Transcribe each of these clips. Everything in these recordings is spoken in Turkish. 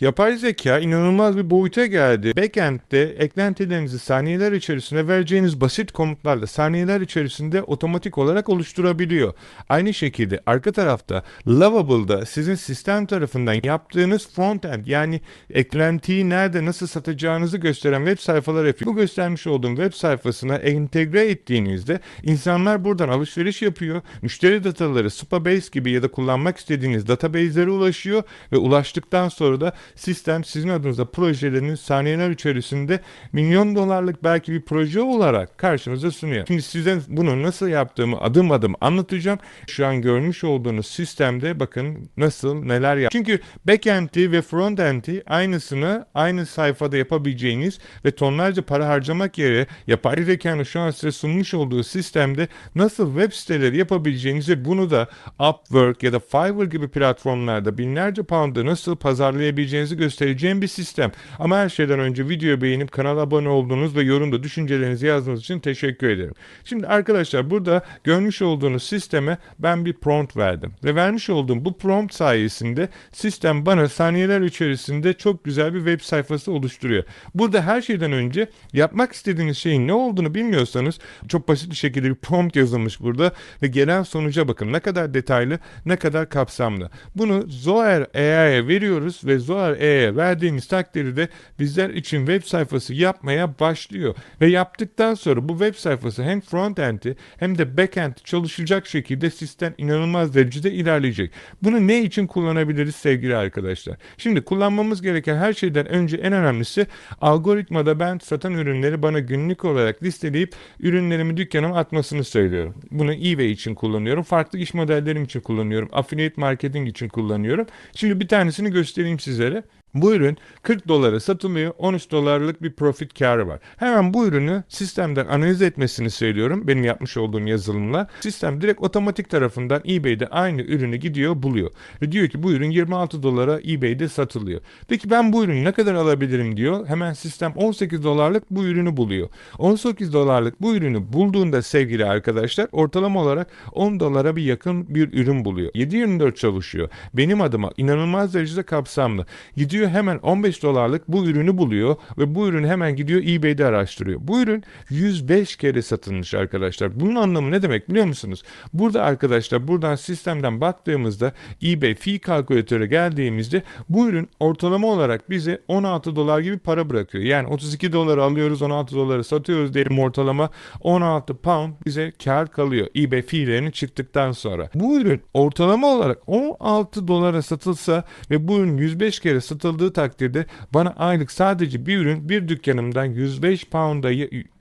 Yapay zeka inanılmaz bir boyuta geldi. Backend'de eklentilerinizi saniyeler içerisinde vereceğiniz basit komutlarla saniyeler içerisinde otomatik olarak oluşturabiliyor. Aynı şekilde arka tarafta Lovable'da sizin sistem tarafından yaptığınız frontend yani eklentiyi nerede nasıl satacağınızı gösteren web sayfalar yapıyor. Bu göstermiş olduğum web sayfasına entegre ettiğinizde insanlar buradan alışveriş yapıyor. Müşteri dataları Supabase gibi ya da kullanmak istediğiniz database'lere ulaşıyor ve ulaştıktan sonra da sistem sizin adınıza projeleriniz saniyeler içerisinde milyon dolarlık belki bir proje olarak karşınıza sunuyor. Şimdi size bunu nasıl yaptığımı adım adım anlatacağım. Şu an görmüş olduğunuz sistemde bakın nasıl neler yap. Çünkü backend'i ve frontend'i aynısını aynı sayfada yapabileceğiniz ve tonlarca para harcamak yerine yapay zekanın şu an size sunmuş olduğu sistemde nasıl web siteleri yapabileceğinizi bunu da Upwork ya da Fiverr gibi platformlarda binlerce pound'a nasıl pazarlayabileceğinizi göstereceğim bir sistem. Ama her şeyden önce videoyu beğenip kanala abone olduğunuz ve yorumda düşüncelerinizi yazdığınız için teşekkür ederim. Şimdi arkadaşlar burada görmüş olduğunuz sisteme ben bir prompt verdim. Ve vermiş olduğum bu prompt sayesinde sistem bana saniyeler içerisinde çok güzel bir web sayfası oluşturuyor. Burada her şeyden önce yapmak istediğiniz şeyin ne olduğunu bilmiyorsanız çok basit bir şekilde bir prompt yazılmış burada ve gelen sonuca bakın ne kadar detaylı ne kadar kapsamlı. Bunu Zoer AI'ye veriyoruz ve Zoer AI'ye verdiğiniz takdirde bizler için web sayfası yapmaya başlıyor. Ve yaptıktan sonra bu web sayfası hem frontend'i hem de backend çalışacak şekilde sistem inanılmaz derecede ilerleyecek. Bunu ne için kullanabiliriz sevgili arkadaşlar? Şimdi kullanmamız gereken her şeyden önce en önemlisi algoritmada ben satan ürünleri bana günlük olarak listeleyip ürünlerimi dükkanıma atmasını söylüyorum. Bunu eBay için kullanıyorum. Farklı iş modellerim için kullanıyorum. Affiliate marketing için kullanıyorum. Şimdi bir tanesini göstereyim sizlere. Bu ürün 40 dolara satılıyor. 13 dolarlık bir profit karı var. Hemen bu ürünü sistemden analiz etmesini söylüyorum. Benim yapmış olduğum yazılımla. Sistem direkt otomatik tarafından eBay'de aynı ürünü gidiyor buluyor. Ve diyor ki bu ürün 26 dolara eBay'de satılıyor. Peki ben bu ürünü ne kadar alabilirim diyor. Hemen sistem 18 dolarlık bu ürünü buluyor. 18 dolarlık bu ürünü bulduğunda sevgili arkadaşlar ortalama olarak 10 dolara bir yakın bir ürün buluyor. 7-24 çalışıyor. Benim adıma inanılmaz derecede kapsamlı. Gidiyor hemen 15 dolarlık bu ürünü buluyor ve bu ürünü hemen gidiyor eBay'de araştırıyor. Bu ürün 105 kere satılmış arkadaşlar. Bunun anlamı ne demek biliyor musunuz? Burada arkadaşlar buradan sistemden baktığımızda eBay fee kalkülatöre geldiğimizde bu ürün ortalama olarak bize 16 dolar gibi para bırakıyor. Yani 32 dolar alıyoruz 16 doları satıyoruz diyelim ortalama 16 pound bize kar kalıyor eBay fee'lerini çıktıktan sonra. Bu ürün ortalama olarak 16 dolara satılsa ve bu ürün 105 kere satıldığı takdirde bana aylık sadece bir ürün bir dükkanımdan 105 pound'a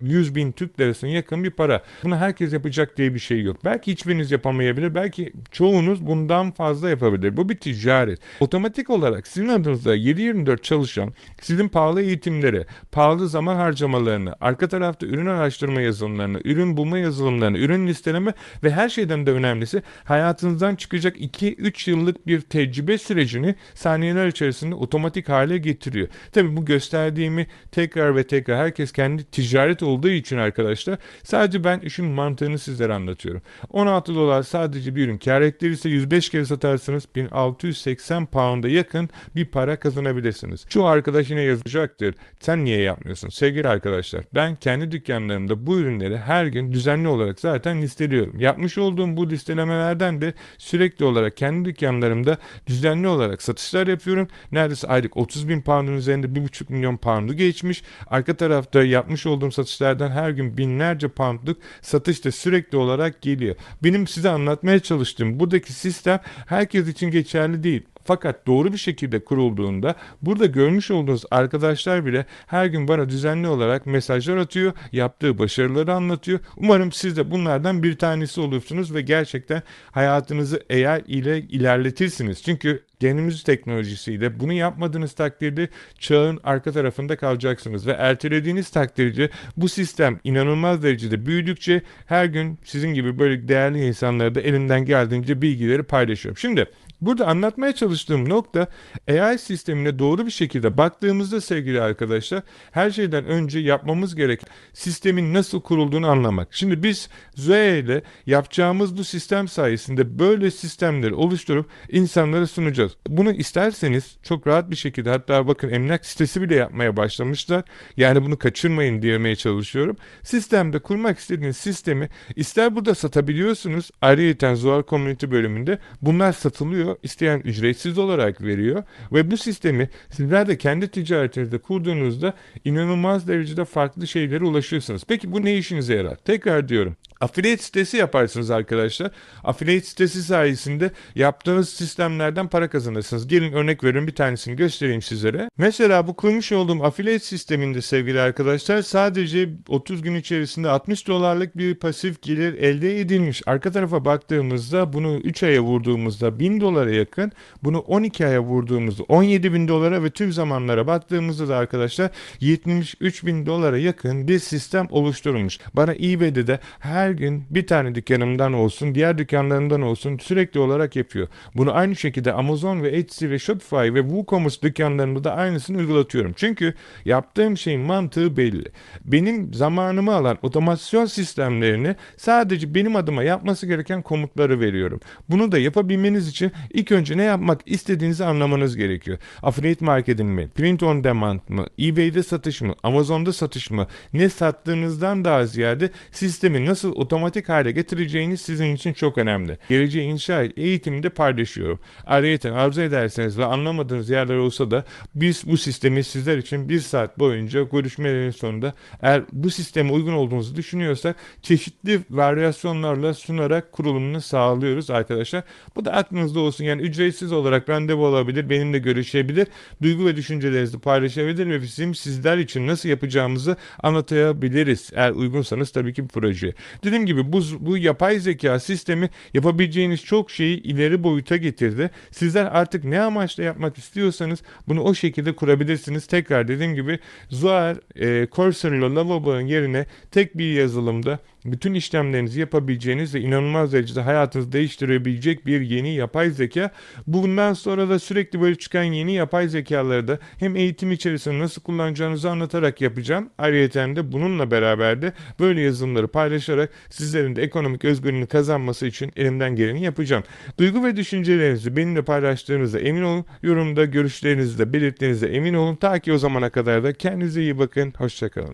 100 bin Türk lirasına yakın bir para. Bunu herkes yapacak diye bir şey yok. Belki hiçbiriniz yapamayabilir. Belki çoğunuz bundan fazla yapabilir. Bu bir ticaret. Otomatik olarak sizin adınızda 7-24 çalışan sizin pahalı eğitimleri, pahalı zaman harcamalarını, arka tarafta ürün araştırma yazılımlarını, ürün bulma yazılımlarını, ürün listeleme ve her şeyden de önemlisi hayatınızdan çıkacak 2-3 yıllık bir tecrübe sürecini saniyeler içerisinde otomatik hale getiriyor. Tabi bu gösterdiğimi tekrar ve tekrar herkes kendi ticaret olduğu için arkadaşlar sadece ben işin mantığını sizlere anlatıyorum. 16 dolar sadece bir ürün kar ettirirse 105 kere satarsanız 1680 pound'a yakın bir para kazanabilirsiniz. Çoğu arkadaş yine yazacaktır. Sen niye yapmıyorsun? Sevgili arkadaşlar ben kendi dükkanlarımda bu ürünleri her gün düzenli olarak zaten listeliyorum. Yapmış olduğum bu listelemelerden de sürekli olarak kendi dükkanlarımda düzenli olarak satışlar yapıyorum. Neredeyse aylık 30 bin pound'un üzerinde 1,5 milyon pound'u geçmiş. Arka tarafta yapmış olduğum satışlardan her gün binlerce poundluk satış da sürekli olarak geliyor. Benim size anlatmaya çalıştığım buradaki sistem herkes için geçerli değil. Fakat doğru bir şekilde kurulduğunda burada görmüş olduğunuz arkadaşlar bile her gün bana düzenli olarak mesajlar atıyor, yaptığı başarıları anlatıyor. Umarım siz de bunlardan bir tanesi olursunuz ve gerçekten hayatınızı eğer ile ilerletirsiniz. Çünkü günümüz teknolojisiyle bunu yapmadığınız takdirde çağın arka tarafında kalacaksınız ve ertelediğiniz takdirde bu sistem inanılmaz derecede büyüdükçe her gün sizin gibi böyle değerli insanlara da elimden geldiğince bilgileri paylaşıyorum. Şimdi Burada anlatmaya çalıştığım nokta AI sistemine doğru bir şekilde baktığımızda sevgili arkadaşlar her şeyden önce yapmamız gereken sistemin nasıl kurulduğunu anlamak. Şimdi biz Zoe ile yapacağımız bu sistem sayesinde böyle sistemleri oluşturup insanlara sunacağız. Bunu isterseniz çok rahat bir şekilde hatta bakın emlak sitesi bile yapmaya başlamışlar. Yani bunu kaçırmayın diyemeye çalışıyorum. Sistemde kurmak istediğiniz sistemi ister burada satabiliyorsunuz. Ayrıca Zoar Community bölümünde bunlar satılıyor. İsteyen ücretsiz olarak veriyor. Ve bu sistemi sizler de kendi ticaretinizde kurduğunuzda inanılmaz derecede farklı şeylere ulaşıyorsunuz. Peki bu ne işinize yarar? Tekrar diyorum. Affiliate sitesi yaparsınız arkadaşlar. Affiliate sitesi sayesinde yaptığınız sistemlerden para kazanırsınız. Gelin örnek verin bir tanesini göstereyim sizlere. Mesela bu kurmuş olduğum affiliate sisteminde sevgili arkadaşlar sadece 30 gün içerisinde 60 dolarlık bir pasif gelir elde edilmiş. Arka tarafa baktığımızda bunu 3 aya vurduğumuzda 1000 dolara yakın. Bunu 12 aya vurduğumuzda 17 bin dolara ve tüm zamanlara baktığımızda da arkadaşlar 73 bin dolara yakın bir sistem oluşturulmuş. Bana eBay'de de her gün bir tane dükkanımdan olsun, diğer dükkanlarından olsun sürekli olarak yapıyor. Bunu aynı şekilde Amazon ve Etsy ve Shopify ve WooCommerce dükkanlarında da aynısını uygulatıyorum. Çünkü yaptığım şeyin mantığı belli. Benim zamanımı alan otomasyon sistemlerini sadece benim adıma yapması gereken komutları veriyorum. Bunu da yapabilmeniz için ilk önce ne yapmak istediğinizi anlamanız gerekiyor. Affiliate marketing mi? Print on demand mı? eBay'de satış mı? Amazon'da satış mı? Ne sattığınızdan daha ziyade sistemi nasıl otomatik hale getireceğiniz sizin için çok önemli. Geleceği inşa et eğitimde paylaşıyorum. Ayrıca arzu ederseniz ve anlamadığınız yerler olsa da biz bu sistemi sizler için bir saat boyunca görüşmelerin sonunda eğer bu sisteme uygun olduğunuzu düşünüyorsak çeşitli varyasyonlarla sunarak kurulumunu sağlıyoruz arkadaşlar. Bu da aklınızda olsun. Yani ücretsiz olarak randevu alabilir, benimle görüşebilir, duygu ve düşüncelerinizi paylaşabilir ve bizim sizler için nasıl yapacağımızı anlatabiliriz. Eğer uygunsanız tabii ki bu proje. Dediğim gibi bu, bu yapay zeka sistemi yapabileceğiniz çok şeyi ileri boyuta getirdi. Sizler artık ne amaçla yapmak istiyorsanız bunu o şekilde kurabilirsiniz. Tekrar dediğim gibi Zoar, e, Cursor ile Lavabo'nun yerine tek bir yazılımda bütün işlemlerinizi yapabileceğiniz ve inanılmaz derecede hayatınızı değiştirebilecek bir yeni yapay zeka. Bundan sonra da sürekli böyle çıkan yeni yapay zekaları da hem eğitim içerisinde nasıl kullanacağınızı anlatarak yapacağım. Ayrıca de bununla beraber de böyle yazılımları paylaşarak sizlerin de ekonomik özgürlüğünü kazanması için elimden geleni yapacağım. Duygu ve düşüncelerinizi benimle paylaştığınızda emin olun. Yorumda görüşlerinizi de belirttiğinizde emin olun. Ta ki o zamana kadar da kendinize iyi bakın. Hoşçakalın.